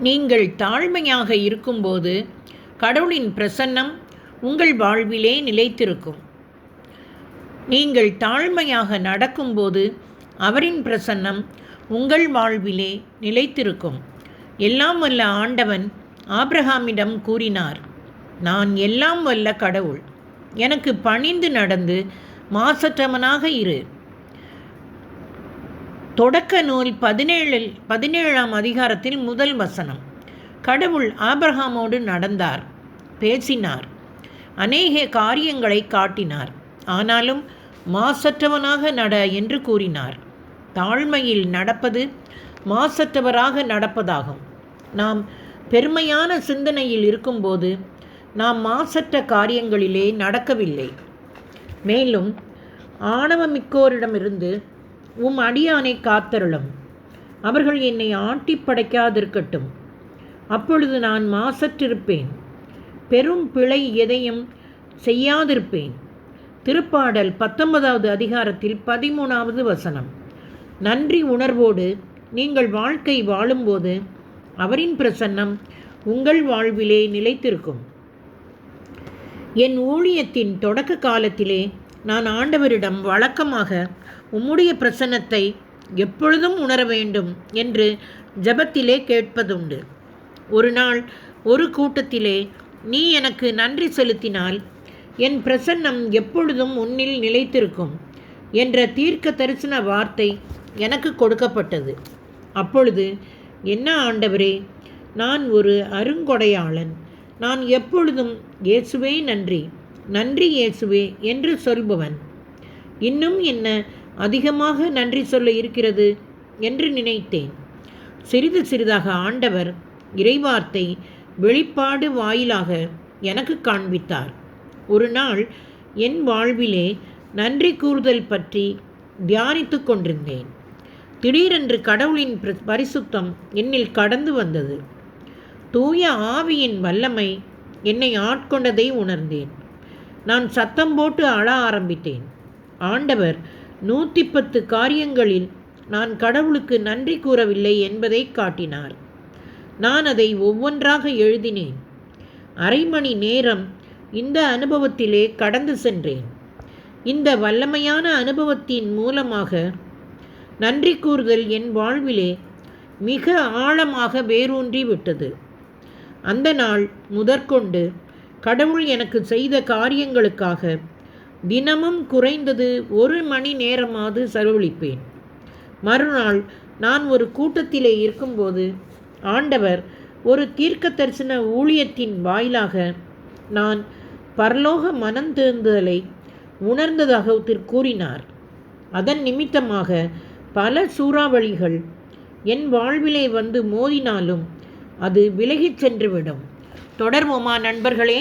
நீங்கள் தாழ்மையாக இருக்கும்போது கடவுளின் பிரசன்னம் உங்கள் வாழ்விலே நிலைத்திருக்கும். நீங்கள் தாழ்மையாக நடக்கும்போது அவரின் பிரசன்னம் உங்கள் வாழ்விலே நிலைத்திருக்கும். எல்லாம் வல்ல ஆண்டவன் ஆப்ரஹாமிடம் கூறினார் நான் எல்லாம் வல்ல கடவுள். எனக்கு பணிந்து நடந்து மாசற்றவனாக இரு. தொடக்க நூல் பதினேழில் பதினேழாம் அதிகாரத்தில் முதல் வசனம். கடவுள் ஆபிரகாமோடு நடந்தார் பேசினார் அநேக காரியங்களை காட்டினார். ஆனாலும் மாசற்றவனாக நட என்று கூறினார். தாழ்மையில் நடப்பது மாசற்றவராக நடப்பதாகும். நாம் பெருமையான சிந்தனையில் இருக்கும்போது நாம் மாசற்ற காரியங்களிலே நடக்கவில்லை. மேலும் ஆணவமிக்கோரிடமிருந்து உம் அடியானை காத்தருளும். அவர்கள் என்னை ஆட்டி படைக்காதிருக்கட்டும். அப்பொழுது நான் மாசற்றிருப்பேன். பெரும் பிழை எதையும் செய்யாதிருப்பேன். திருப்பாடல் பத்தொன்பதாவது அதிகாரத்தில் பதிமூணாவது வசனம். நன்றி உணர்வோடு நீங்கள் வாழ்க்கை வாழும்போது அவரின் பிரசன்னம் உங்கள் வாழ்விலே நிலைத்திருக்கும். என் ஊழியத்தின் தொடக்க காலத்திலே நான் ஆண்டவரிடம் வழக்கமாக உம்முடைய பிரசன்னத்தை எப்பொழுதும் உணர வேண்டும் என்று ஜபத்திலே கேட்பதுண்டு. ஒரு நாள் ஒரு கூட்டத்திலே நீ எனக்கு நன்றி செலுத்தினால் என் பிரசன்னம் எப்பொழுதும் உன்னில் நிலைத்திருக்கும் என்ற தீர்க்க தரிசன வார்த்தை எனக்கு கொடுக்கப்பட்டது. அப்பொழுது என்ன ஆண்டவரே நான் ஒரு அருங்கொடையாளன். நான் எப்பொழுதும் இயேசுவே நன்றி. நன்றி இயேசுவே என்று சொல்பவன் இன்னும் என்ன அதிகமாக நன்றி சொல்ல இருக்கிறது என்று நினைத்தேன். சிறிது சிறிதாக ஆண்டவர் இறைவார்த்தை வெளிப்பாடு வாயிலாக எனக்கு காண்பித்தார். ஒரு நாள் என் வாழ்விலே நன்றி கூறுதல் பற்றி தியானித்து கொண்டிருந்தேன். திடீரென்று கடவுளின் பரிசுத்தம் என்னில் கடந்து வந்தது. தூய ஆவியின் வல்லமை என்னை ஆட்கொண்டதை உணர்ந்தேன். நான் சத்தம் போட்டு அழ ஆரம்பித்தேன். ஆண்டவர் நூற்றி பத்து காரியங்களில் நான் கடவுளுக்கு நன்றி கூறவில்லை என்பதை காட்டினார். நான் அதை ஒவ்வொன்றாக எழுதினேன். அரை மணி நேரம் இந்த அனுபவத்திலே கடந்து சென்றேன். இந்த வல்லமையான அனுபவத்தின் மூலமாக நன்றி கூறுதல் என் வாழ்விலே மிக ஆழமாக வேரூன்றி விட்டது. அந்த நாள் முதற்கொண்டு கடவுள் எனக்கு செய்த காரியங்களுக்காக தினமும் குறைந்தது ஒரு மணி நேரமாவது செலவழிப்பேன். மறுநாள் நான் ஒரு கூட்டத்திலே இருக்கும்போது ஆண்டவர் ஒரு தீர்க்க தரிசன ஊழியத்தின் வாயிலாக நான் பரலோக மனம் தேர்ந்துதலை உணர்ந்ததாக கூறினார். அதன் நிமித்தமாக பல சூறாவளிகள் என் வாழ்விலே வந்து மோதினாலும் அது விலகிச் சென்றுவிடும். தொடர்வோமா நண்பர்களே?